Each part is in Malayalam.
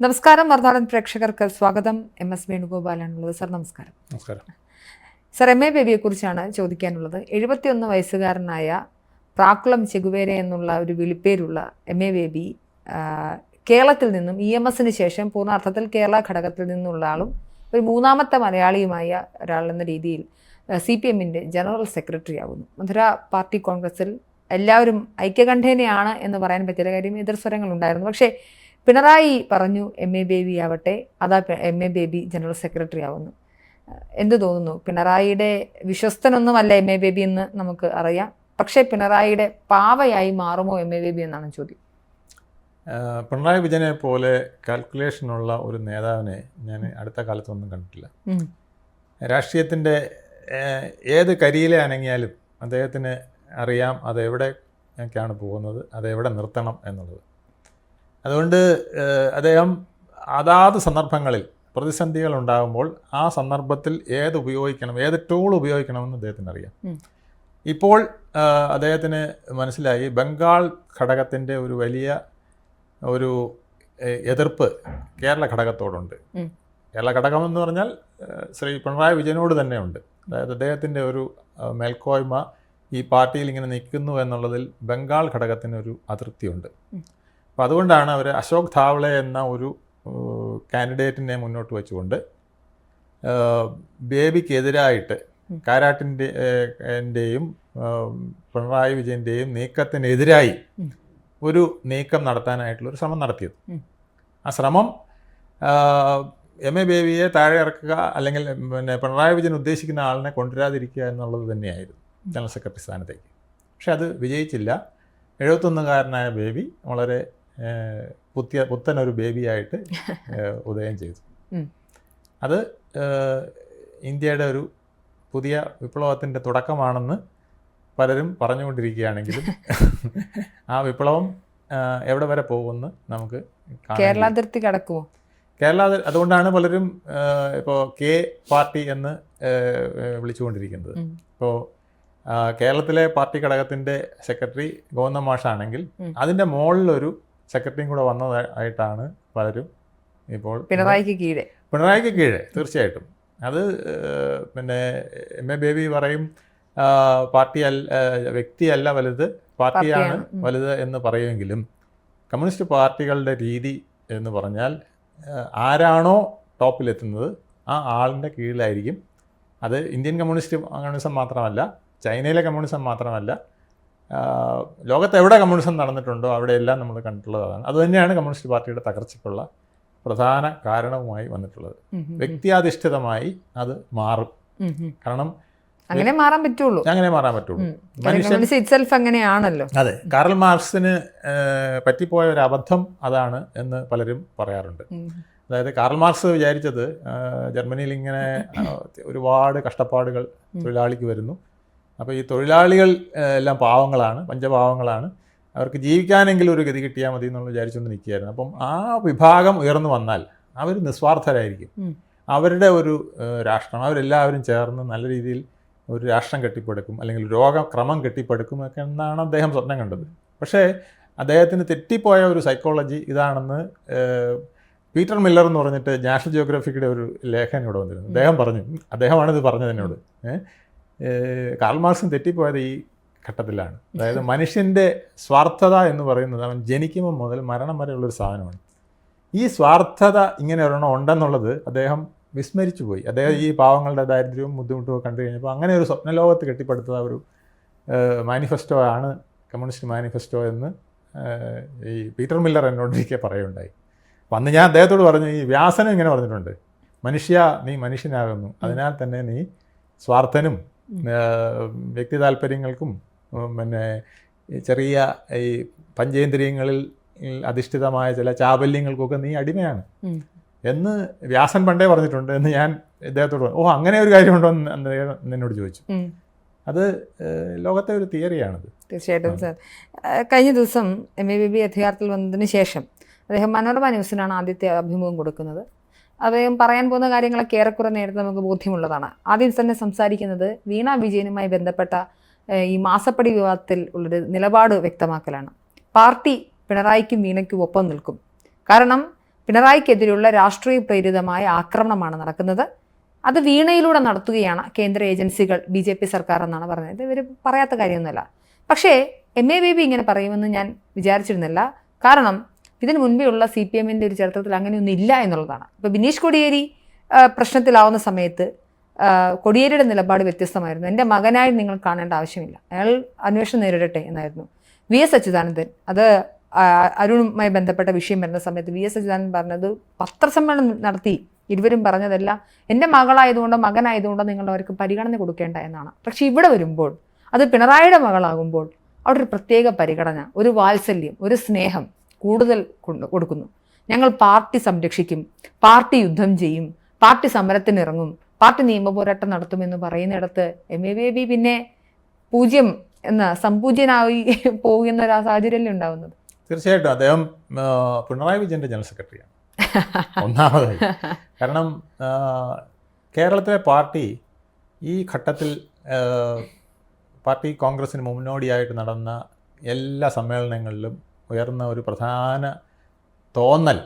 നമസ്കാരം മറുനാടൻ പ്രേക്ഷകർക്ക് സ്വാഗതം. M S വേണുഗോപാലാണുള്ളത്. സർ നമസ്കാരം. നമസ്കാരം. സർ എം എ ബേബിയെക്കുറിച്ചാണ് ചോദിക്കാനുള്ളത്. എഴുപത്തിയൊന്ന് വയസ്സുകാരനായ പ്രാക്കുളം ചെകുവേര എന്നുള്ള ഒരു വിളിപ്പേരുള്ള എം എ ബേബി കേരളത്തിൽ നിന്നും ഇ എം എസിന് ശേഷം പൂർണാർത്ഥത്തിൽ കേരള ഘടകത്തിൽ നിന്നുള്ള ആളും ഒരു മൂന്നാമത്തെ മലയാളിയുമായ ഒരാൾ എന്ന രീതിയിൽ സി പി എമ്മിന്റെ ജനറൽ സെക്രട്ടറി ആകുന്നു മധുര പാർട്ടി കോൺഗ്രസിൽ എല്ലാവരും ഐക്യകണ്ഠേനയാണ് എന്ന് പറയാൻ പറ്റിയ കാര്യം എതിർസ്വരങ്ങൾ ഉണ്ടായിരുന്നു. പക്ഷേ പിണറായി പറഞ്ഞു എം എ ബേബി ആവട്ടെ അതാ M A Baby general secretary ആവുന്നു. എന്ത് തോന്നുന്നു? പിണറായിയുടെ വിശ്വസ്തനൊന്നുമല്ല എം എ ബേബി എന്ന് നമുക്ക് അറിയാം. പക്ഷേ പിണറായിയുടെ പാവയായി മാറുമോ എം എ ബേബി എന്നാണ് ചോദ്യം. പിണറായി വിജയനെ പോലെ കാൽക്കുലേഷനുള്ള ഒരു നേതാവിനെ ഞാൻ അടുത്ത കാലത്തൊന്നും കണ്ടിട്ടില്ല. രാഷ്ട്രീയത്തിന്റെ ഏത് കരിയിലെ അനങ്ങിയാലും അദ്ദേഹത്തിന് അറിയാം അത് എവിടേക്കാണ് പോകുന്നത് അത് എവിടെ നിർത്തണം എന്നുള്ളത്. അതുകൊണ്ട് അദ്ദേഹം അതാത് സന്ദർഭങ്ങളിൽ പ്രതിസന്ധികൾ ഉണ്ടാകുമ്പോൾ ആ സന്ദർഭത്തിൽ ഏത് ഉപയോഗിക്കണം ഏത് ടൂൾ ഉപയോഗിക്കണമെന്ന് അദ്ദേഹത്തിന് അറിയാം. ഇപ്പോൾ അദ്ദേഹത്തിന് മനസ്സിലായി ബംഗാൾ ഘടകത്തിന്റെ ഒരു വലിയ ഒരു എതിർപ്പ് കേരള ഘടകത്തോടുണ്ട്. കേരള ഘടകം എന്ന് പറഞ്ഞാൽ ശ്രീ പിണറായി വിജയനോട് തന്നെയുണ്ട്. അതായത് അദ്ദേഹത്തിന്റെ ഒരു മേൽക്കോയ്മ ഈ പാർട്ടിയിൽ ഇങ്ങനെ നിൽക്കുന്നു എന്നുള്ളതിൽ ബംഗാൾ ഘടകത്തിന് ഒരു അതൃപ്തിയുണ്ട്. അപ്പോൾ അതുകൊണ്ടാണ് അവർ അശോക് ധാവ്ളെ എന്ന ഒരു കാൻഡിഡേറ്റിനെ മുന്നോട്ട് വെച്ചുകൊണ്ട് ബേബിക്കെതിരായിട്ട് കാരാട്ടിന്റെയും കാരാട്ടിന്റെ എന്റെയും പിണറായി വിജയന്റെയും നീക്കത്തിനെതിരായി ഒരു നീക്കം നടത്താനായിട്ടുള്ള ഒരു ശ്രമം നടത്തിയത്. ആ ശ്രമം എം എ ബേബിയെ താഴെ ഇറക്കുക അല്ലെങ്കിൽ പിന്നെ പിണറായി വിജയൻ ഉദ്ദേശിക്കുന്ന ആളിനെ കൊണ്ടുവരാതിരിക്കുക എന്നുള്ളത് തന്നെയായിരുന്നു ജനറൽ സെക്രട്ടറി സ്ഥാനത്തേക്ക്. പക്ഷെ അത് വിജയിച്ചില്ല. എഴുപത്തൊന്നുകാരനായ ബേബി വളരെ പുതിയ പുത്തനൊരു ബേബിയായിട്ട് ഉദയം ചെയ്തു. അത് ഇന്ത്യയുടെ ഒരു പുതിയ വിപ്ലവത്തിന്റെ തുടക്കമാണെന്ന് പലരും പറഞ്ഞുകൊണ്ടിരിക്കുകയാണെങ്കിലും ആ വിപ്ലവം എവിടെ വരെ പോകുമെന്ന് നമുക്ക് കേരളാതിർത്തി കേരള അതിർത്തി കടക്കുമോ കേരള അതുകൊണ്ടാണ് പലരും ഇപ്പോൾ കെ പാർട്ടി എന്ന് വിളിച്ചുകൊണ്ടിരിക്കുന്നത്. ഇപ്പോൾ കേരളത്തിലെ പാർട്ടി ഘടകത്തിന്റെ സെക്രട്ടറി ഗോവിന്ദ മാഷാണെങ്കിൽ. അതിന്റെ മുകളിലൊരു സെക്രട്ടറിയും കൂടെ വന്നതായിട്ടാണ് പലരും ഇപ്പോൾ പിണറായിക്ക് കീഴെ. പിണറായിക്ക് കീഴെ തീർച്ചയായിട്ടും. അത് പിന്നെ എം എ ബേബി പറയും പാർട്ടി അല്ല വ്യക്തിയല്ല വലുത് പാർട്ടിയാണ് വലുത് എന്ന് പറയുമെങ്കിലും കമ്മ്യൂണിസ്റ്റ് പാർട്ടികളുടെ രീതി എന്ന് പറഞ്ഞാൽ ആരാണോ ടോപ്പിലെത്തുന്നത് ആ ആളിന്റെ കീഴിലായിരിക്കും. അത് ഇന്ത്യൻ കമ്മ്യൂണിസ്റ്റ് കമ്മ്യൂണിസം മാത്രമല്ല ചൈനയിലെ കമ്മ്യൂണിസം മാത്രമല്ല ലോകത്ത് എവിടെ കമ്മ്യൂണിസം നടന്നിട്ടുണ്ടോ അവിടെയെല്ലാം നമ്മൾ കണ്ടിട്ടുള്ളത് അതാണ് അതുതന്നെയാണ് കമ്മ്യൂണിസ്റ്റ് പാർട്ടിയുടെ തകർച്ചയ്ക്കുള്ള പ്രധാന കാരണവുമായി വന്നിട്ടുള്ളത്. വ്യക്തിയാധിഷ്ഠിതമായി അത് മാറും. കാരണം അങ്ങനെ മാറാൻ പറ്റുള്ളൂ. അങ്ങനെ മാറാൻ പറ്റുള്ളൂ. മനുഷ്യൻ അങ്ങനെയാണല്ലോ. അതെ കാറൽ മാർക്സിന് പറ്റിപ്പോയ ഒരു അബദ്ധം അതാണ് എന്ന് പലരും പറയാറുണ്ട്. അതായത് കാറൽ മാർക്സ് വിചാരിച്ചത് ജർമ്മനിയിൽ ഇങ്ങനെ ഒരുപാട് കഷ്ടപ്പാടുകൾ. തൊഴിലാളിക്ക് വരുന്നു. അപ്പോൾ ഈ തൊഴിലാളികൾ എല്ലാം പാവങ്ങളാണ് പഞ്ചപാവങ്ങളാണ്. അവർക്ക് ജീവിക്കാനെങ്കിലും ഒരു ഗതി കിട്ടിയാൽ മതി എന്നുള്ള വിചാരിച്ചുകൊണ്ട് നിൽക്കുകയായിരുന്നു. അപ്പം ആ വിഭാഗം ഉയർന്നു വന്നാൽ അവർ നിസ്വാർത്ഥരായിരിക്കും. അവരുടെ ഒരു രാഷ്ട്രം അവരെല്ലാവരും ചേർന്ന് നല്ല രീതിയിൽ ഒരു രാഷ്ട്രം കെട്ടിപ്പടുക്കും അല്ലെങ്കിൽ രോഗക്രമം കെട്ടിപ്പടുക്കും ഒക്കെ എന്നാണ് അദ്ദേഹം സ്വപ്നം കണ്ടത്. പക്ഷേ അദ്ദേഹത്തിന് തെറ്റിപ്പോയ ഒരു സൈക്കോളജി ഇതാണെന്ന് പീറ്റർ മില്ലർ എന്ന് പറഞ്ഞിട്ട് നാഷണൽ ജിയോഗ്രഫിയുടെ ഒരു ലേഖനം ഇവിടെ വന്നിരുന്നു. അദ്ദേഹം പറഞ്ഞു അദ്ദേഹമാണ് ഇത് പറഞ്ഞത് എന്നോട്. കാർൽ മാർക്സും തെറ്റിപ്പോയത് ഈ ഘട്ടത്തിലാണ്. അതായത് മനുഷ്യന്റെ സ്വാർത്ഥത എന്ന് പറയുന്നത് അവൻ ജനിക്കുമ്പോൾ മുതൽ മരണം വരെയുള്ളൊരു സാധനമാണ്. ഈ സ്വാർത്ഥത ഇങ്ങനെ ഒരെണ്ണം ഉണ്ടെന്നുള്ളത് അദ്ദേഹം വിസ്മരിച്ചു പോയി. അദ്ദേഹം ഈ പാവങ്ങളുടെ ദാരിദ്ര്യവും ബുദ്ധിമുട്ടും ഒക്കെ കണ്ടു കഴിഞ്ഞപ്പോൾ അങ്ങനെ ഒരു സ്വപ്നലോകത്ത് കെട്ടിപ്പടുത്ത ഒരു മാനിഫെസ്റ്റോ ആണ് കമ്മ്യൂണിസ്റ്റ് മാനിഫെസ്റ്റോ എന്ന് ഈ പീറ്റർ മില്ലർ എന്നോടൊരിക്കൽ പറയുണ്ടായി അപ്പം അന്ന് ഞാൻ അദ്ദേഹത്തോട് പറഞ്ഞു ഈ വ്യാസനം ഇങ്ങനെ പറഞ്ഞിട്ടുണ്ട്. മനുഷ്യ നീ മനുഷ്യനാകുന്നു. അതിനാൽ തന്നെ നീ സ്വാർത്ഥനും വ്യക്തി താല്പര്യങ്ങൾക്കും പിന്നെ ചെറിയ ഈ പഞ്ചേന്ദ്രിയങ്ങളിൽ അധിഷ്ഠിതമായ ചില ചാബല്യങ്ങൾക്കൊക്കെ നീ അടിമയാണ്. എന്ന് വ്യാസൻ പണ്ടേ പറഞ്ഞിട്ടുണ്ട് എന്ന് ഞാൻ ഇദ്ദേഹത്തോട് ഓ അങ്ങനെ ഒരു കാര്യമുണ്ടോ എന്ന് നിന്നോട് എന്നോട് ചോദിച്ചു അത് ലോകത്തെ ഒരു തിയറിയാണത്. തീർച്ചയായിട്ടും സാർ. കഴിഞ്ഞ ദിവസം എം. എ. ബി ബി അധികാരത്തിൽ വന്നതിന് ശേഷം അദ്ദേഹം മനോരമ ന്യൂസിനാണ് ആദ്യത്തെ അഭിമുഖം കൊടുക്കുന്നത്. അദ്ദേഹം പറയാൻ പോകുന്ന കാര്യങ്ങളൊക്കെ ഏറെക്കുറെ നേരത്തെ നമുക്ക് ബോധ്യമുള്ളതാണ്. ആദ്യം തന്നെ സംസാരിക്കുന്നത് വീണ വിജയനുമായി ബന്ധപ്പെട്ട ഈ മാസപ്പടി വിവാദത്തിൽ ഉള്ളൊരു നിലപാട് വ്യക്തമാക്കലാണ്. പാർട്ടി പിണറായിക്കും വീണയ്ക്കും ഒപ്പം നിൽക്കും. കാരണം പിണറായിക്കെതിരെയുള്ള രാഷ്ട്രീയ പ്രേരിതമായ ആക്രമണമാണ് നടക്കുന്നത്. അത് വീണയിലൂടെ നടത്തുകയാണ് കേന്ദ്ര ഏജൻസികൾ ബി ജെ പി സർക്കാർ എന്നാണ് പറഞ്ഞത്. ഇവർ പറയാത്ത കാര്യമൊന്നുമല്ല. പക്ഷേ എം എ ബേബി ഇങ്ങനെ പറയുമെന്ന് ഞാൻ വിചാരിച്ചിരുന്നില്ല. കാരണം ഇതിന് മുൻപേ ഉള്ള സി പി എമ്മിന്റെ ഒരു ചരിത്രത്തിൽ അങ്ങനെയൊന്നും ഇല്ല എന്നുള്ളതാണ്. ഇപ്പോൾ ബിനീഷ് കൊടിയേരി പ്രശ്നത്തിലാവുന്ന സമയത്ത് കൊടിയേരിയുടെ നിലപാട് വ്യത്യസ്തമായിരുന്നു. എന്റെ മകനായി നിങ്ങൾ കാണേണ്ട ആവശ്യമില്ല. അയാൾ അന്വേഷണം നേരിടട്ടെ എന്നായിരുന്നു. വി എസ് അച്യുതാനന്ദൻ അത് അരുണുമായി ബന്ധപ്പെട്ട വിഷയം വരുന്ന സമയത്ത് വി എസ് അച്യുതാനന്ദൻ പറഞ്ഞത് പത്രസമ്മേളനം നടത്തി. ഇരുവരും പറഞ്ഞതെല്ലാം എന്റെ മകളായതുകൊണ്ടോ മകനായതുകൊണ്ടോ നിങ്ങൾ അവർക്ക് പരിഗണന കൊടുക്കേണ്ട എന്നാണ്. പക്ഷേ ഇവിടെ വരുമ്പോൾ അത് പിണറായിയുടെ മകളാകുമ്പോൾ അവിടെ ഒരു പ്രത്യേക പരിഗണന ഒരു വാത്സല്യം ഒരു സ്നേഹം കൂടുതൽ കൊടുക്കുന്നു. ഞങ്ങൾ പാർട്ടി സംരക്ഷിക്കും പാർട്ടി യുദ്ധം ചെയ്യും പാർട്ടി സമരത്തിനിറങ്ങും പാർട്ടി നിയമപോരാട്ടം നടത്തുമെന്ന് പറയുന്നിടത്ത് എം എ ബേബി പിന്നെ പൂജ്യം എന്ന സംപൂജ്യനായി പോകുന്ന ഒരു സാഹചര്യമല്ലേ ഉണ്ടാവുന്നത്? തീർച്ചയായിട്ടും അദ്ദേഹം പിണറായി വിജയന്റെ ജനറൽ സെക്രട്ടറിയാണ്. ഒന്നാമതായി. കാരണം കേരളത്തിലെ പാർട്ടി ഈ ഘട്ടത്തിൽ പാർട്ടി കോൺഗ്രസിന് മുന്നോടിയായിട്ട് നടന്ന എല്ലാ സമ്മേളനങ്ങളിലും ഉയർന്ന ഒരു പ്രധാന തോന്നൽ.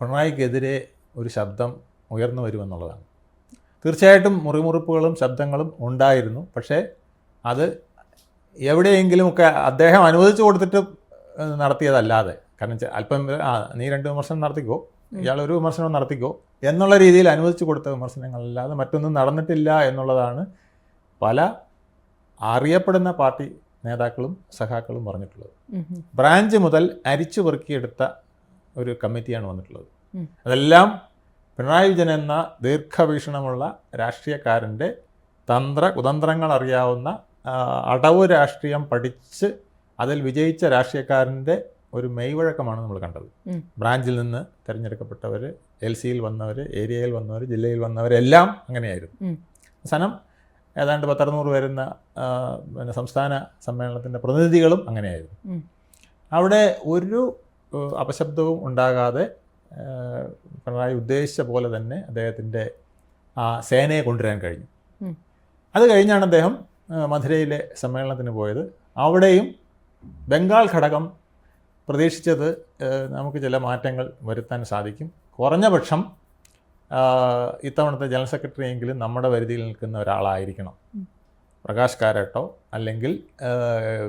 പിണറായിക്കെതിരെ ഒരു ശബ്ദം ഉയർന്നു വരുമെന്നുള്ളതാണ്. തീർച്ചയായിട്ടും മുറിമുറിപ്പുകളും ശബ്ദങ്ങളും ഉണ്ടായിരുന്നു. പക്ഷേ അത് എവിടെയെങ്കിലുമൊക്കെ അദ്ദേഹം അനുവദിച്ചു കൊടുത്തിട്ട് നടത്തിയതല്ലാതെ. കാരണം അല്പം ആ നീ രണ്ട് വിമർശനം നടത്തിക്കോ ഇയാൾ ഒരു വിമർശനം നടത്തിക്കോ എന്നുള്ള രീതിയിൽ അനുവദിച്ചു കൊടുത്ത വിമർശനങ്ങളല്ലാതെ മറ്റൊന്നും നടന്നിട്ടില്ല എന്നുള്ളതാണ് പല അറിയപ്പെടുന്ന പാർട്ടി നേതാക്കളും സഖാക്കളും പറഞ്ഞിട്ടുള്ളത്. ബ്രാഞ്ച് മുതൽ അരിച്ചു പെറുക്കിയെടുത്ത ഒരു കമ്മിറ്റിയാണ് വന്നിട്ടുള്ളത്. അതെല്ലാം പിണറായി വിജയൻ എന്ന ദീർഘവീക്ഷണമുള്ള രാഷ്ട്രീയക്കാരന്റെ തന്ത്ര കുതന്ത്രങ്ങൾ അറിയാവുന്ന അടവ് രാഷ്ട്രീയം പഠിച്ച് അതിൽ വിജയിച്ച രാഷ്ട്രീയക്കാരന്റെ ഒരു മെയ്വഴക്കമാണ് നമ്മൾ കണ്ടത്. ബ്രാഞ്ചിൽ നിന്ന് തിരഞ്ഞെടുക്കപ്പെട്ടവർ എൽ സിയിൽ വന്നവർ ഏരിയയിൽ വന്നവർ ജില്ലയിൽ വന്നവരെല്ലാം അങ്ങനെയായിരുന്നു. അവസാനം ഏതാണ്ട് പത്തറുന്നൂറ് വരുന്ന പിന്നെ സംസ്ഥാന സമ്മേളനത്തിന്റെ പ്രതിനിധികളും അങ്ങനെയായിരുന്നു. അവിടെ ഒരു അപശബ്ദവും ഉണ്ടാകാതെ പിണറായി ഉദ്ദേശിച്ച പോലെ തന്നെ അദ്ദേഹത്തിന്റെ ആ സേനയെ കൊണ്ടുവരാൻ കഴിഞ്ഞു. അത് കഴിഞ്ഞാണ് അദ്ദേഹം മധുരയിലെ സമ്മേളനത്തിന് പോയത്. അവിടെയും ബംഗാൾ ഘടകം പ്രതീക്ഷിച്ചത് നമുക്ക് ചില മാറ്റങ്ങൾ വരുത്താൻ സാധിക്കും. കുറഞ്ഞ പക്ഷം ഇത്തവണത്തെ ജനറൽ സെക്രട്ടറി എങ്കിലും നമ്മുടെ പരിധിയിൽ നിൽക്കുന്ന ഒരാളായിരിക്കണം. പ്രകാശ് കാരട്ടോ അല്ലെങ്കിൽ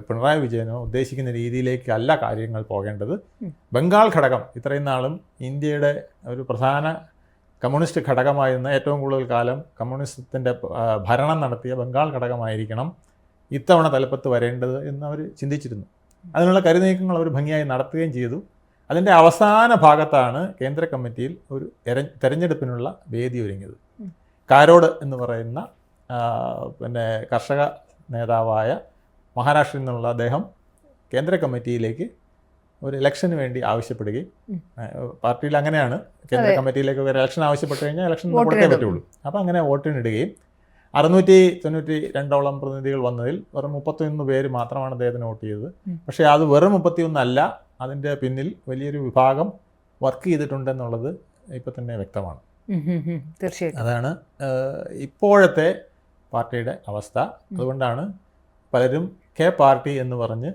പിണറായി വിജയനോ ഉദ്ദേശിക്കുന്ന രീതിയിലേക്കല്ല കാര്യങ്ങൾ പോകേണ്ടത്. ബംഗാൾ ഘടകം ഇത്രയും നാളും ഇന്ത്യയുടെ ഒരു പ്രധാന കമ്മ്യൂണിസ്റ്റ് ഘടകമായിരുന്ന ഏറ്റവും കൂടുതൽ കാലം കമ്മ്യൂണിസത്തിന്റെ ഭരണം നടത്തിയ ബംഗാൾ ഘടകമായിരിക്കണം ഇത്തവണ തലപ്പത്ത് വരേണ്ടത് എന്ന് അവർ ചിന്തിച്ചിരുന്നു. അതിനുള്ള കരുനീക്കങ്ങൾ അവർ ഭംഗിയായി നടത്തുകയും ചെയ്തു. അതിന്റെ അവസാന ഭാഗത്താണ് കേന്ദ്ര കമ്മിറ്റിയിൽ ഒരു തെരഞ്ഞെടുപ്പിനുള്ള വേദി ഒരുങ്ങിയത്. കാരോട് എന്ന് പറയുന്ന പിന്നെ കർഷക നേതാവായ മഹാരാഷ്ട്രയിൽ നിന്നുള്ള അദ്ദേഹം കേന്ദ്ര കമ്മിറ്റിയിലേക്ക് ഒരു ഇലക്ഷന് വേണ്ടി ആവശ്യപ്പെടുകയും. പാർട്ടിയിൽ അങ്ങനെയാണ്. കേന്ദ്ര കമ്മിറ്റിയിലേക്ക് ഒരു ഇലക്ഷൻ ആവശ്യപ്പെട്ട് കഴിഞ്ഞാൽ ഇലക്ഷൻ കൊടുക്കേ പറ്റുള്ളൂ. അപ്പോൾ അങ്ങനെ വോട്ടിനിടുകയും അറുന്നൂറ്റി തൊണ്ണൂറ്റി രണ്ടോളം പ്രതിനിധികൾ വന്നതിൽ വെറും മുപ്പത്തിയൊന്ന് പേര് മാത്രമാണ് അദ്ദേഹത്തിന് വോട്ട് ചെയ്തത്. പക്ഷേ പക്ഷേ അത് വെറും മുപ്പത്തിയൊന്നല്ല അതിന്റെ പിന്നിൽ വലിയൊരു വിഭാഗം വർക്ക് ചെയ്തിട്ടുണ്ടെന്നുള്ളത് ഇപ്പം തന്നെ വ്യക്തമാണ്. തീർച്ചയായും. തീർച്ചയായിട്ടും. അതാണ് ഇപ്പോഴത്തെ പാർട്ടിയുടെ അവസ്ഥ. അതുകൊണ്ടാണ് പലരും കെ പാർട്ടി എന്ന് പറഞ്ഞ്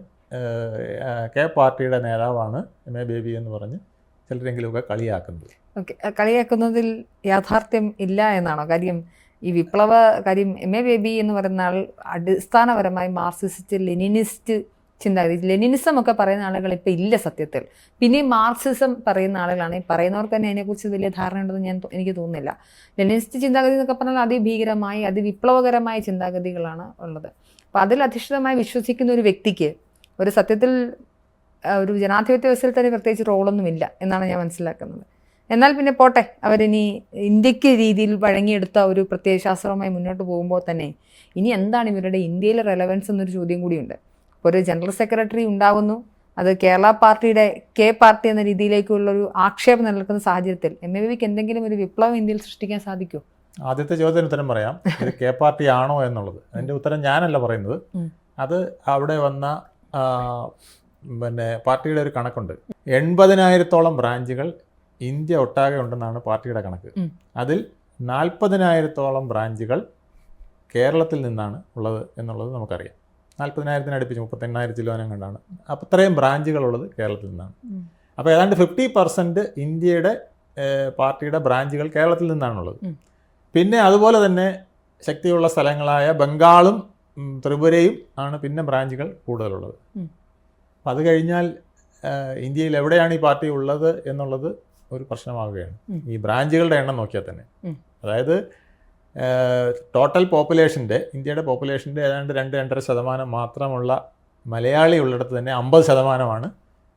കെ പാർട്ടിയുടെ നേതാവാണ് എം എ ബേബി എന്ന് പറഞ്ഞ് ചിലരെങ്കിലുമൊക്കെ കളിയാക്കുന്നത്. ഓക്കെ കളിയാക്കുന്നതിൽ യാഥാർത്ഥ്യം ഇല്ല എന്നാണോ? കാര്യം ഈ വിപ്ലവ കാര്യം എം എ ബേബി എന്ന് പറയുന്ന ആൾ അടിസ്ഥാനപരമായി മാർക്സിസ്റ്റ് ലെനിനിസ്റ്റ് ചിന്താഗതി. ലെനിനിസം ഒക്കെ പറയുന്ന ആളുകൾ ഇപ്പം ഇല്ല സത്യത്തിൽ. പിന്നെ മാർക്സിസം പറയുന്ന ആളുകളാണ്. ഈ പറയുന്നവർക്ക് തന്നെ അതിനെക്കുറിച്ച് വലിയ ധാരണ ഉണ്ടെന്ന് ഞാൻ എനിക്ക് തോന്നുന്നില്ല. ലെനിനിസ്റ്റ് ചിന്താഗതി എന്നൊക്കെ പറഞ്ഞാൽ അതിഭീകരമായി അതിവിപ്ലവകരമായ ചിന്താഗതികളാണ് ഉള്ളത്. അപ്പോൾ അതിൽ അധിഷ്ഠിതമായി വിശ്വസിക്കുന്ന ഒരു വ്യക്തിക്ക് ഒരു സത്യത്തിൽ ഒരു ജനാധിപത്യ വ്യവസ്ഥയിൽ തന്നെ പ്രത്യേകിച്ച് റോളൊന്നുമില്ല എന്നാണ് ഞാൻ മനസ്സിലാക്കുന്നത്. എന്നാൽ പിന്നെ പോട്ടെ അവരിനി ഇന്ത്യയ്ക്ക് രീതിയിൽ വഴങ്ങിയെടുത്ത ഒരു പ്രത്യയശാസ്ത്രവുമായി മുന്നോട്ട് പോകുമ്പോൾ തന്നെ ഇനി എന്താണ് ഇവരുടെ ഇന്ത്യയിലെ റെലവൻസ് എന്നൊരു ചോദ്യം കൂടിയുണ്ട്. ഇപ്പോൾ ഒരു ജനറൽ സെക്രട്ടറി ഉണ്ടാകുന്നു. അത് കേരള പാർട്ടിയുടെ കെ പാർട്ടി എന്ന രീതിയിലേക്കുള്ളൊരു ആക്ഷേപം നിലനിൽക്കുന്ന സാഹചര്യത്തിൽ എം എ വിക്ക് എന്തെങ്കിലും ഒരു വിപ്ലവം ഇന്ത്യയിൽ സൃഷ്ടിക്കാൻ സാധിക്കുമോ? ആദ്യത്തെ ചോദ്യത്തിന് ഉത്തരം പറയാം. ഇത് കെ പാർട്ടി ആണോ എന്നുള്ളത്. അതിന്റെ ഉത്തരം ഞാനല്ല പറയുന്നത്. അത് അവിടെ വന്ന പിന്നെ പാർട്ടിയുടെ ഒരു കണക്കുണ്ട്. എൺപതിനായിരത്തോളം ബ്രാഞ്ചുകൾ ഇന്ത്യ ഒട്ടാകെ ഉണ്ടെന്നാണ് പാർട്ടിയുടെ കണക്ക്. അതിൽ നാൽപ്പതിനായിരത്തോളം ബ്രാഞ്ചുകൾ കേരളത്തിൽ നിന്നാണ് ഉള്ളത് എന്നുള്ളത് നമുക്കറിയാം. നാൽപ്പതിനായിരത്തിന് അടുപ്പിച്ച് മുപ്പത്തെണ്ണായിരം കിലോനം കണ്ടാണ്. അപ്പോൾ അത്രയും ബ്രാഞ്ചുകളുള്ളത് കേരളത്തിൽ നിന്നാണ്. അപ്പോൾ ഏതാണ്ട് ഫിഫ്റ്റി പെർസെന്റ് ഇന്ത്യയുടെ പാർട്ടിയുടെ ബ്രാഞ്ചുകൾ കേരളത്തിൽ നിന്നാണുള്ളത്. പിന്നെ അതുപോലെ തന്നെ ശക്തിയുള്ള സ്ഥലങ്ങളായ ബംഗാളും ത്രിപുരയും ആണ് പിന്നെ ബ്രാഞ്ചുകൾ കൂടുതലുള്ളത്. അപ്പം അത് കഴിഞ്ഞാൽ ഇന്ത്യയിൽ എവിടെയാണ് ഈ പാർട്ടി ഉള്ളത് എന്നുള്ളത് ഒരു പ്രശ്നമാവുകയാണ്. ഈ ബ്രാഞ്ചുകളുടെ എണ്ണം നോക്കിയാൽ തന്നെ. അതായത് ടോട്ടൽ പോപ്പുലേഷന്റെ ഇന്ത്യയുടെ പോപ്പുലേഷന്റെ ഏതാണ്ട് രണ്ട് രണ്ടര ശതമാനം മാത്രമുള്ള മലയാളി ഉള്ളിടത്ത് തന്നെ അമ്പത് ശതമാനമാണ്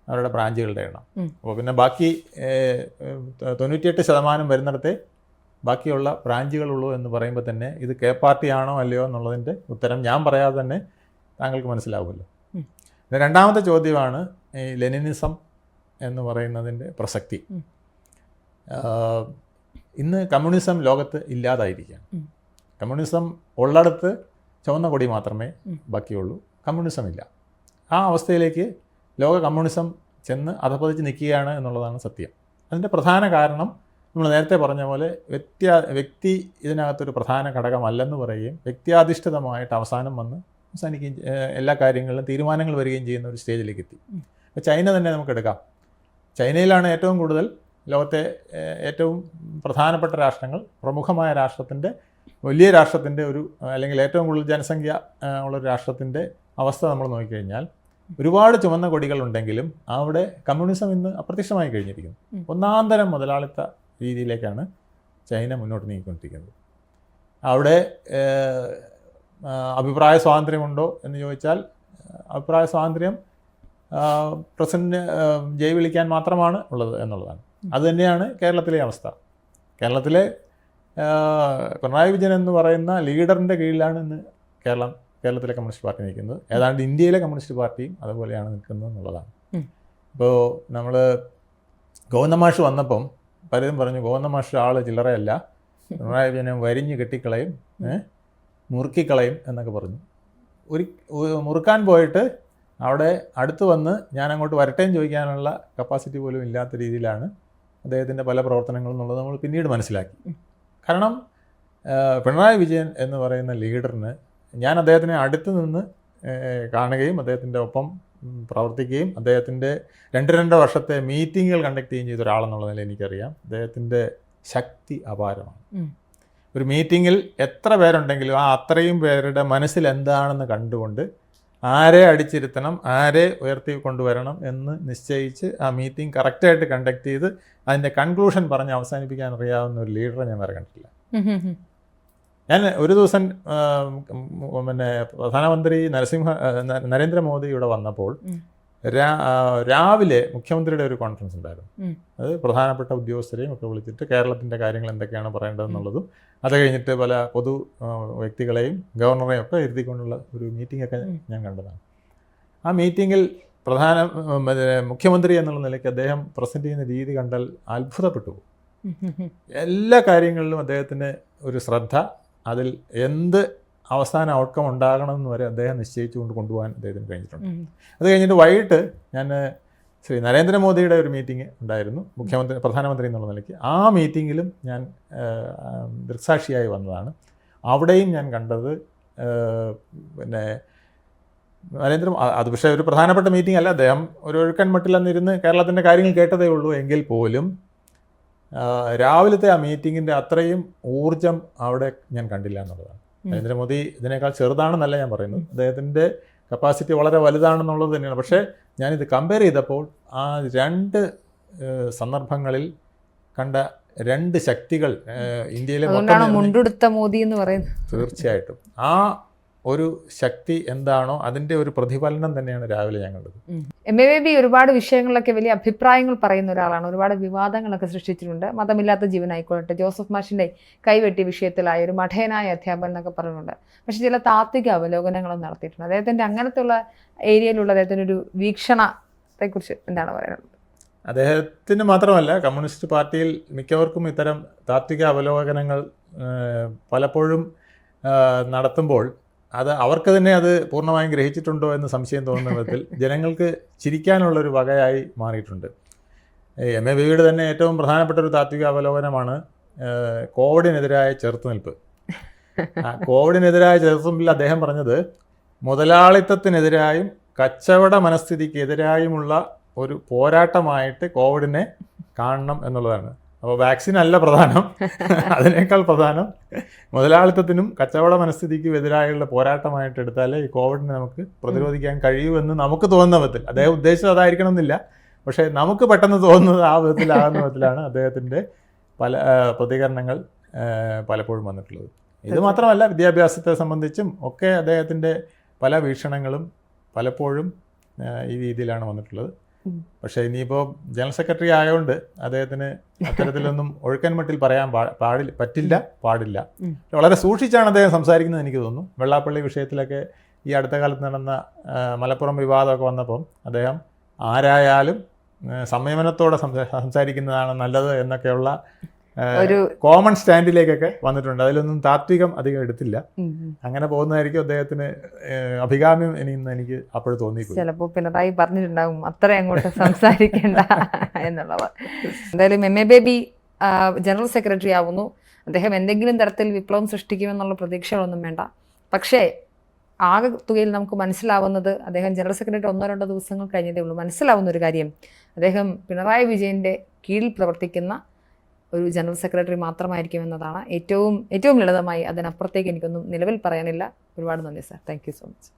അവരുടെ ബ്രാഞ്ചുകളുടെ എണ്ണം. അപ്പോൾ പിന്നെ ബാക്കി തൊണ്ണൂറ്റിയെട്ട് ശതമാനം വരുന്നിടത്തെ ബാക്കിയുള്ള ബ്രാഞ്ചുകളുള്ളൂ എന്ന് പറയുമ്പോൾ തന്നെ ഇത് കെ പാർട്ടി ആണോ അല്ലയോ എന്നുള്ളതിന്റെ ഉത്തരം ഞാൻ പറയാതെ തന്നെ താങ്കൾക്ക് മനസ്സിലാവുമല്ലോ. പിന്നെ രണ്ടാമത്തെ ചോദ്യമാണ് ഈ ലെനിനിസം എന്ന് പറയുന്നതിന്റെ പ്രസക്തി. ഇന്ന് കമ്മ്യൂണിസം ലോകത്ത് ഇല്ലാതായിരിക്കുകയാണ്. കമ്മ്യൂണിസം ഉള്ളിടത്ത് ചുവന്ന കൊടി മാത്രമേ ബാക്കിയുള്ളൂ. കമ്മ്യൂണിസം ഇല്ല. ആ അവസ്ഥയിലേക്ക് ലോക കമ്മ്യൂണിസം ചെന്ന് അധപ്പതിച്ച് നിൽക്കുകയാണ് എന്നുള്ളതാണ് സത്യം. അതിന്റെ പ്രധാന കാരണം നമ്മൾ നേരത്തെ പറഞ്ഞ പോലെ വ്യക്തി വ്യക്തി ഇതിനകത്തൊരു പ്രധാന ഘടകമല്ലെന്ന് പറയുകയും വ്യക്തിയാധിഷ്ഠിതമായിട്ട് അവസാനം വന്ന് അവസാനിക്കുകയും എല്ലാ കാര്യങ്ങളിലും തീരുമാനങ്ങൾ വരികയും ചെയ്യുന്ന ഒരു സ്റ്റേജിലേക്ക് എത്തി. അപ്പോൾ ചൈന തന്നെ നമുക്ക് എടുക്കാം. ചൈനയിലാണ് ഏറ്റവും കൂടുതൽ ലോകത്തെ ഏറ്റവും പ്രധാനപ്പെട്ട രാഷ്ട്രങ്ങൾ പ്രമുഖമായ രാഷ്ട്രത്തിന്റെ വലിയ രാഷ്ട്രത്തിന്റെ ഒരു അല്ലെങ്കിൽ ഏറ്റവും കൂടുതൽ ജനസംഖ്യ ഉള്ള ഒരു രാഷ്ട്രത്തിന്റെ അവസ്ഥ നമ്മൾ നോക്കിക്കഴിഞ്ഞാൽ ഒരുപാട് ചുമന്ന കൊടികളുണ്ടെങ്കിലും അവിടെ കമ്മ്യൂണിസം ഇന്ന് അപ്രത്യക്ഷമായി കഴിഞ്ഞിരിക്കുന്നു. ഒന്നാന്തരം മുതലാളിത്ത രീതിയിലേക്കാണ് ചൈന മുന്നോട്ട് നീങ്ങിക്കൊണ്ടിരിക്കുന്നത്. അവിടെ അഭിപ്രായ സ്വാതന്ത്ര്യമുണ്ടോ എന്ന് ചോദിച്ചാൽ അഭിപ്രായ സ്വാതന്ത്ര്യം പ്രസിഡന്റ് ജയ് വിളിക്കാൻ മാത്രമാണ് ഉള്ളത് എന്നുള്ളതാണ്. അതുതന്നെയാണ് കേരളത്തിലെ അവസ്ഥ. കേരളത്തിലെ പിണറായി വിജയൻ എന്ന് പറയുന്ന ലീഡറിന്റെ കീഴിലാണ് ഇന്ന് കേരളം കേരളത്തിലെ കമ്മ്യൂണിസ്റ്റ് പാർട്ടി നിൽക്കുന്നത്. ഏതാണ്ട് ഇന്ത്യയിലെ കമ്മ്യൂണിസ്റ്റ് പാർട്ടിയും അതുപോലെയാണ് നിൽക്കുന്നത് എന്നുള്ളതാണ്. ഇപ്പോൾ നമ്മൾ ഗോവന്ദമാഷ് വന്നപ്പം പലരും പറഞ്ഞു ഗോവന്ദമാഷ് ആൾ ചില്ലറയല്ല. പിണറായി വിജയനെ വരിഞ്ഞ് കെട്ടിക്കളയും മുറുക്കിക്കളയും എന്നൊക്കെ പറഞ്ഞു. ഒരു ഒരു മുറുക്കാൻ പോയിട്ട് അവിടെ അടുത്ത് വന്ന് ഞാൻ അങ്ങോട്ട് വരട്ടേം ചോദിക്കാനുള്ള കപ്പാസിറ്റി പോലും ഇല്ലാത്ത രീതിയിലാണ് അദ്ദേഹത്തിന്റെ പല പ്രവർത്തനങ്ങളും എന്നുള്ളത് നമ്മൾ പിന്നീട് മനസ്സിലാക്കി. കാരണം പിണറായി വിജയൻ എന്ന് പറയുന്ന ലീഡറിന് ഞാൻ അദ്ദേഹത്തിനെ അടുത്ത് നിന്ന് കാണുകയും അദ്ദേഹത്തിന്റെ ഒപ്പം പ്രവർത്തിക്കുകയും അദ്ദേഹത്തിന്റെ രണ്ട് രണ്ട് വർഷത്തെ മീറ്റിങ്ങുകൾ കണ്ടക്ട് ചെയ്യുകയും ചെയ്ത ഒരാളെന്നുള്ള നിലയിൽ എനിക്കറിയാം. അദ്ദേഹത്തിന്റെ ശക്തി അപാരമാണ്. ഒരു മീറ്റിങ്ങിൽ എത്ര പേരുണ്ടെങ്കിലും ആ അത്രയും പേരുടെ മനസ്സിൽ എന്താണെന്ന് കണ്ടുകൊണ്ട് ആരെ അടിച്ചിരുത്തണം ആരെ ഉയർത്തി കൊണ്ടുവരണം എന്ന് നിശ്ചയിച്ച് ആ മീറ്റിംഗ് കറക്റ്റായിട്ട് കണ്ടക്ട് ചെയ്ത് അതിന്റെ കൺക്ലൂഷൻ പറഞ്ഞ് അവസാനിപ്പിക്കാൻ അറിയാവുന്ന ഒരു ലീഡറെ ഞാൻ വേറെ കണ്ടിട്ടില്ല. ഞാൻ ഒരു ദിവസം പിന്നെ പ്രധാനമന്ത്രി നരസിംഹ നരേന്ദ്രമോദി ഇവിടെ വന്നപ്പോൾ രാവിലെ മുഖ്യമന്ത്രിയുടെ ഒരു കോൺഫറൻസ് ഉണ്ടായിരുന്നു. അത് പ്രധാനപ്പെട്ട ഉദ്യോഗസ്ഥരെയും ഒക്കെ വിളിച്ചിട്ട് കേരളത്തിന്റെ കാര്യങ്ങൾ എന്തൊക്കെയാണ് പറയേണ്ടതെന്നുള്ളതും അത് കഴിഞ്ഞിട്ട് പല പൊതു വ്യക്തികളെയും ഗവർണറെയും ഒക്കെ ഇരുത്തിക്കൊണ്ടുള്ള ഒരു മീറ്റിംഗ് ഒക്കെ ഞാൻ കണ്ടതാണ്. ആ മീറ്റിങ്ങിൽ പ്രധാന മുഖ്യമന്ത്രി എന്നുള്ള നിലയ്ക്ക് അദ്ദേഹം പ്രസന്റ് ചെയ്യുന്ന രീതി കണ്ടാൽ അത്ഭുതപ്പെട്ടു. എല്ലാ കാര്യങ്ങളിലും അദ്ദേഹത്തിന് ഒരു ശ്രദ്ധ അതിൽ എന്ത് അവസാന ഔട്ട്കം ഉണ്ടാകണമെന്ന് വരെ അദ്ദേഹം നിശ്ചയിച്ചുകൊണ്ട് കൊണ്ടുപോകാൻ അദ്ദേഹത്തിന് കഴിഞ്ഞിട്ടുണ്ട്. അത് കഴിഞ്ഞിട്ട് വൈകിട്ട് ഞാൻ ശ്രീ നരേന്ദ്രമോദിയുടെ ഒരു മീറ്റിംഗ് ഉണ്ടായിരുന്നു മുഖ്യമന്ത്രി പ്രധാനമന്ത്രി എന്നുള്ള നിലയ്ക്ക്. ആ മീറ്റിങ്ങിലും ഞാൻ ദൃക്സാക്ഷിയായി വന്നതാണ്. അവിടെയും ഞാൻ കണ്ടത് പിന്നെ നരേന്ദ്ര അത് പക്ഷേ ഒരു പ്രധാനപ്പെട്ട മീറ്റിംഗ് അല്ല. അദ്ദേഹം ഒരു ഒഴുക്കൻ മട്ടിലെന്നിരുന്ന് കേരളത്തിന്റെ കാര്യങ്ങൾ കേട്ടതേ ഉള്ളൂ എങ്കിൽ പോലും രാവിലത്തെ ആ മീറ്റിങ്ങിന്റെ അത്രയും ഊർജം അവിടെ ഞാൻ കണ്ടില്ല എന്നുള്ളതാണ്. നരേന്ദ്രമോദി ഇതിനേക്കാൾ ചെറുതാണെന്നല്ല ഞാൻ പറയുന്നത്. അദ്ദേഹത്തിന്റെ കപ്പാസിറ്റി വളരെ വലുതാണെന്നുള്ളത് തന്നെയാണ്. പക്ഷേ ഞാനിത് കമ്പയർ ചെയ്തപ്പോൾ ആ രണ്ട് സന്ദർഭങ്ങളിൽ കണ്ട രണ്ട് ശക്തികൾ ഇന്ത്യയിലെ മുണ്ടെടുത്ത മോദി എന്ന് പറയുന്നത്. തീർച്ചയായിട്ടും. ആ ഒരു ശക്തി എന്താണോ അതിന്റെ ഒരു പ്രതിഫലനം തന്നെയാണ് രാവിലെ ഞാൻ കണ്ടത്. എം എ ബി ഒരുപാട് വിഷയങ്ങളിലൊക്കെ വലിയ അഭിപ്രായങ്ങൾ പറയുന്ന ഒരാളാണ്. ഒരുപാട് വിവാദങ്ങളൊക്കെ സൃഷ്ടിച്ചിട്ടുണ്ട്. മതമില്ലാത്ത ജീവനായിക്കോട്ടെ ജോസഫ് മാഷിന്റെ കൈവെട്ടി വിഷയത്തിലായ ഒരു മഠേനായ അധ്യാപകൻ എന്നൊക്കെ പറഞ്ഞിട്ടുണ്ട്. പക്ഷെ ചില താത്വിക അവലോകനങ്ങളും നടത്തിയിട്ടുണ്ട്. അദ്ദേഹത്തിന്റെ അങ്ങനത്തെ ഉള്ള ഏരിയയിലുള്ള അദ്ദേഹത്തിന്റെ ഒരു വീക്ഷണത്തെ കുറിച്ച് എന്താണ് പറയുന്നത് അദ്ദേഹത്തിന് മാത്രമല്ല കമ്മ്യൂണിസ്റ്റ് പാർട്ടിയിൽ മിക്കവർക്കും ഇത്തരം താത്വിക അവലോകനങ്ങൾ പലപ്പോഴും നടത്തുമ്പോൾ അത് അവർക്ക് തന്നെ അത് പൂർണമായും ഗ്രഹിച്ചിട്ടുണ്ടോ എന്ന് സംശയം തോന്നുന്ന വിധത്തിൽ ജനങ്ങൾക്ക് ചിരിക്കാനുള്ളൊരു വകയായി മാറിയിട്ടുണ്ട്. എം എ ബിയുടെ തന്നെ ഏറ്റവും പ്രധാനപ്പെട്ട ഒരു താത്വിക അവലോകനമാണ് കോവിഡിനെതിരായ ചെറുത്തുനിൽപ്പ്. കോവിഡിനെതിരായ ചെറുത്തുനിൽപ്പിൽ അദ്ദേഹം പറഞ്ഞത് മുതലാളിത്തത്തിനെതിരായും കച്ചവട മനസ്ഥിതിക്കെതിരായുമുള്ള ഒരു പോരാട്ടമായിട്ട് കോവിഡിനെ കാണണം എന്നുള്ളതാണ്. അപ്പോൾ വാക്സിൻ അല്ല പ്രധാനം. അതിനേക്കാൾ പ്രധാനം മുതലാളിത്തത്തിനും കച്ചവട മനസ്ഥിതിക്കും എതിരായുള്ള പോരാട്ടമായിട്ട് എടുത്താലേ ഈ കോവിഡിനെ നമുക്ക് പ്രതിരോധിക്കാൻ കഴിയൂ എന്ന് നമുക്ക് തോന്നുന്ന വിധത്തിൽ. അദ്ദേഹം ഉദ്ദേശിച്ചത് അതായിരിക്കണം എന്നില്ല പക്ഷേ നമുക്ക് പെട്ടെന്ന് തോന്നുന്നത് ആ വിധത്തിലാകുന്ന വിധത്തിലാണ് അദ്ദേഹത്തിന്റെ പല പ്രതികരണങ്ങൾ പലപ്പോഴും വന്നിട്ടുള്ളത്. ഇത് മാത്രമല്ല വിദ്യാഭ്യാസത്തെ സംബന്ധിച്ചും ഒക്കെ അദ്ദേഹത്തിന്റെ പല വീക്ഷണങ്ങളും പലപ്പോഴും ഈ രീതിയിലാണ് വന്നിട്ടുള്ളത്. പക്ഷേ ഇനിയിപ്പോൾ ജനറൽ സെക്രട്ടറി ആയതുകൊണ്ട് അദ്ദേഹത്തിന് അത്തരത്തിലൊന്നും ഒഴുക്കൻ മട്ടിൽ പറയാൻ പാടില്ല പറ്റില്ല പാടില്ല. വളരെ സൂക്ഷിച്ചാണ് അദ്ദേഹം സംസാരിക്കുന്നത് എനിക്ക് തോന്നുന്നു. വെള്ളാപ്പള്ളി വിഷയത്തിലൊക്കെ ഈ അടുത്ത കാലത്ത് നടന്ന മലപ്പുറം വിവാദമൊക്കെ വന്നപ്പം അദ്ദേഹം ആരായാലും സംയമനത്തോടെ സംസാരിക്കുന്നതാണ് നല്ലത് എന്നൊക്കെയുള്ള ഒരു കോമൺ സ്റ്റാൻഡിലേക്കൊക്കെ വന്നിട്ടുണ്ട്. അതിലൊന്നും താത്വികം അധികം എടുത്തില്ല. അങ്ങനെ പോകുന്നതായിരിക്കും അദ്ദേഹത്തിന് അഭികാമ്യം ഇനിയെന്ന് എനിക്ക് അപ്പോഴും തോന്നി ചിലപ്പോൾ പിണറായി പറഞ്ഞിട്ടുണ്ടാകും അത്ര അങ്ങോട്ട് സംസാരിക്കേണ്ട എന്നുള്ളത് എന്തായാലും M A Baby general secretary ആവുന്നു. അദ്ദേഹം എന്തെങ്കിലും തരത്തിൽ വിപ്ലവം സൃഷ്ടിക്കുമെന്നുള്ള പ്രതീക്ഷകളൊന്നും വേണ്ട. പക്ഷേ ആകെ തുകയിൽ നമുക്ക് മനസ്സിലാവുന്നത് അദ്ദേഹം ജനറൽ സെക്രട്ടറി ഒന്നോ രണ്ടോ ദിവസങ്ങൾ കഴിഞ്ഞതേ ഉള്ളൂ. മനസ്സിലാവുന്ന ഒരു കാര്യം അദ്ദേഹം പിണറായി വിജയന്റെ കീഴിൽ പ്രവർത്തിക്കുന്ന ഒരു ജനറൽ സെക്രട്ടറി മാത്രമായിരിക്കും എന്നതാണ് ഏറ്റവും ഏറ്റവും ലളിതമായി അതിനപ്പുറത്തേക്ക് എനിക്കൊന്നും നിലവിൽ പറയാനില്ല. ഒരുപാട് നന്ദി സാർ. Thank so much